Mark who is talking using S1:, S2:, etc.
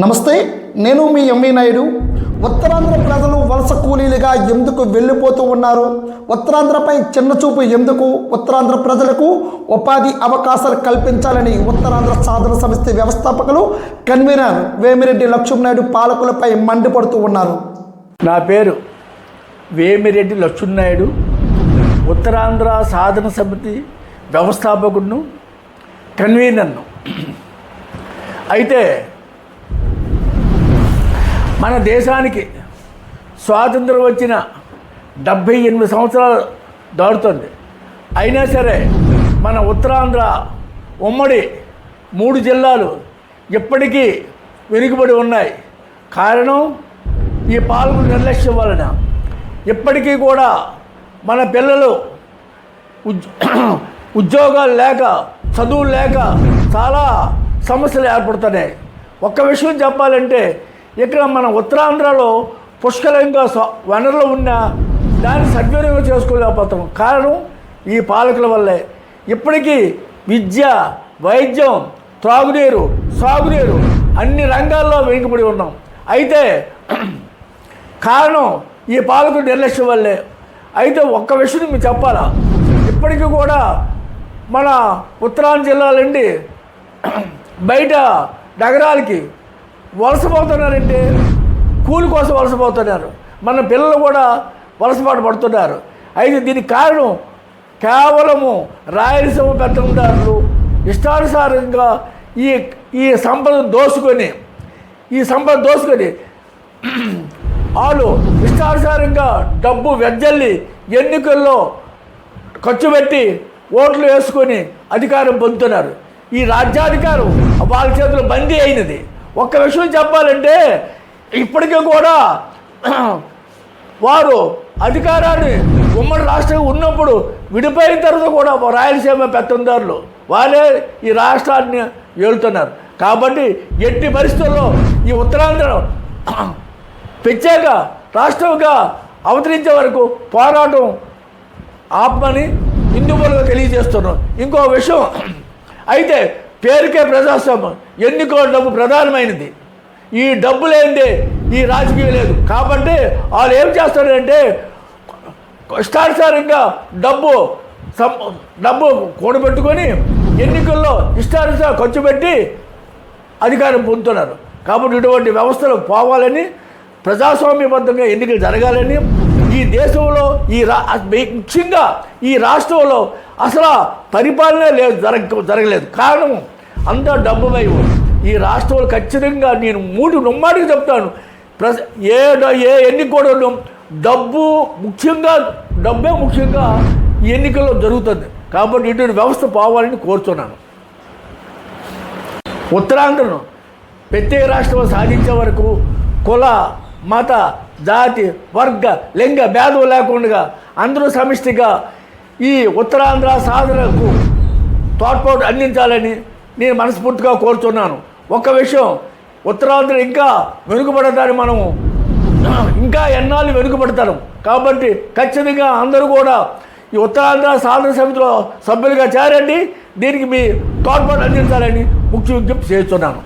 S1: నమస్తే నేను మీ ఎంవి నాయుడు. ఉత్తరాంధ్ర ప్రజలు వలస కూలీలుగా ఎందుకు వెళ్ళిపోతూ ఉన్నారు? ఉత్తరాంధ్రపై చిన్న చూపు ఎందుకు? ఉత్తరాంధ్ర ప్రజలకు ఉపాధి అవకాశాలు కల్పించాలని ఉత్తరాంధ్ర సాధన సంస్థ వ్యవస్థాపకులు కన్వీనర్ వేమిరెడ్డి లక్ష్మణనాయుడు పాలకులపై మండిపడుతూ ఉన్నారు.
S2: నా పేరు వేమిరెడ్డి లక్ష్మణనాయుడు. ఉత్తరాంధ్ర సాధన సమితి వ్యవస్థాపకుడును కన్వీనర్ను. అయితే మన దేశానికి స్వాతంత్రం వచ్చిన డెబ్భై ఎనిమిది సంవత్సరాలు దాటుతుంది. అయినా సరే మన ఉత్తరాంధ్ర ఉమ్మడి మూడు జిల్లాలు ఇప్పటికీ వెనుకబడి ఉన్నాయి. కారణం ఈ పాలకుల నిర్లక్ష్యం వలన. ఇప్పటికీ కూడా మన పిల్లలు ఉద్యోగాలు లేక చదువులు లేక చాలా సమస్యలు ఏర్పడుతున్నాయి. ఒక్క విషయం చెప్పాలంటే ఇక్కడ మన ఉత్తరాంధ్రలో పుష్కలంగా వనరులు ఉన్నా దాన్ని సద్వినియోగం చేసుకోలేకపోతాం. కారణం ఈ పాలకుల వల్లే. ఇప్పటికీ విద్య వైద్యం త్రాగునీరు సాగునీరు అన్ని రంగాల్లో వెనుకబడి ఉన్నాం. అయితే కారణం ఈ పాలకుడు నిర్లక్ష్యం వల్లే. అయితే ఒక్క విషయం మీకు చెప్పాలా? ఇప్పటికీ కూడా మన ఉత్తరాంధ్ర జిల్లాల నుండి బయట నగరాలకి వలసపోతున్నారంటే కూలి కోసం వలసపోతున్నారు. మన పిల్లలు కూడా వలసపాటు పడుతున్నారు. అయితే దీనికి కారణం కేవలము రాయలసీమ పెద్దదారులు ఇష్టానుసారంగా ఈ ఈ సంపదను దోసుకొని ఈ సంపద దోసుకొని వాళ్ళు ఇష్టానుసారంగా డబ్బు వెజ్జల్లి ఎన్నికల్లో ఖర్చు పెట్టి ఓట్లు వేసుకొని అధికారం పొందుతున్నారు. ఈ రాజ్యాధికారం వాళ్ళ చేతిలో బందీ అయినది. ఒక్క విషయం చెప్పాలంటే ఇప్పటికీ కూడా వారు అధికారాన్ని ఉమ్మడి రాష్ట్రం ఉన్నప్పుడు విడిపోయిన తర్వాత కూడా రాయలసీమ పెత్తందారులు వాళ్ళే ఈ రాష్ట్రాన్ని ఏలుతున్నారు. కాబట్టి ఎట్టి పరిస్థితుల్లో ఈ ఉత్తరాంధ్ర ప్రత్యేక రాష్ట్రంగా అవతరించే వరకు పోరాటం ఆపమని హిందువులుగా తెలియజేస్తున్నాం ఇంకో విషయం అయితే పేరుకే ప్రజాస్వామ్యం. ఎన్నికో డబ్బు ప్రధానమైనది. ఈ డబ్బు లేనిదే ఈ రాజకీయం లేదు. కాబట్టి వాళ్ళు ఏం చేస్తారంటే ఇష్టానుసారంగా డబ్బు సం డబ్బు కూడబెట్టుకొని ఎన్నికల్లో ఇష్టానుసారం ఖర్చు పెట్టి అధికారం పొందుతున్నారు. కాబట్టి ఇటువంటి వ్యవస్థలు పోవాలని ప్రజాస్వామ్యబద్ధంగా ఎన్నికలు జరగాలని ఈ దేశంలో ఈ రా ముఖ్యంగా ఈ రాష్ట్రంలో అసలు పరిపాలన లేదు జరగ జరగలేదు. కారణం అంతా డబ్బు వైపు ఈ రాష్ట్రంలో ఖచ్చితంగా నేను మూడు నుమ్మాటికి చెప్తాను. ప్రజ ఏ ఏ ఎన్నిక కూడా డబ్బు ముఖ్యంగా డబ్బే ముఖ్యంగా ఈ ఎన్నికల్లో జరుగుతుంది. కాబట్టి ఇటువంటి వ్యవస్థ పోవాలని కోరుతున్నాను. ఉత్తరాంధ్రను ప్రత్యేక రాష్ట్రం సాధించే వరకు కుల మత జాతి వర్గ లింగ భేదం లేకుండా అందరూ సమిష్టిగా ఈ ఉత్తరాంధ్ర సాధనకు తోడ్పాటు అందించాలని నేను మనస్ఫూర్తిగా కోరుతున్నాను. ఒక విషయం ఉత్తరాంధ్ర ఇంకా వెనుకబడతారని మనము ఇంకా ఎన్నాళ్ళు వెనుకబడతారు. కాబట్టి ఖచ్చితంగా అందరూ కూడా ఈ ఉత్తరాంధ్ర సాధన సమితిలో సభ్యులుగా చేరండి. దీనికి మీ తోడ్పాటు అందించాలని ముఖ్య విజ్ఞప్తి చేస్తున్నాను.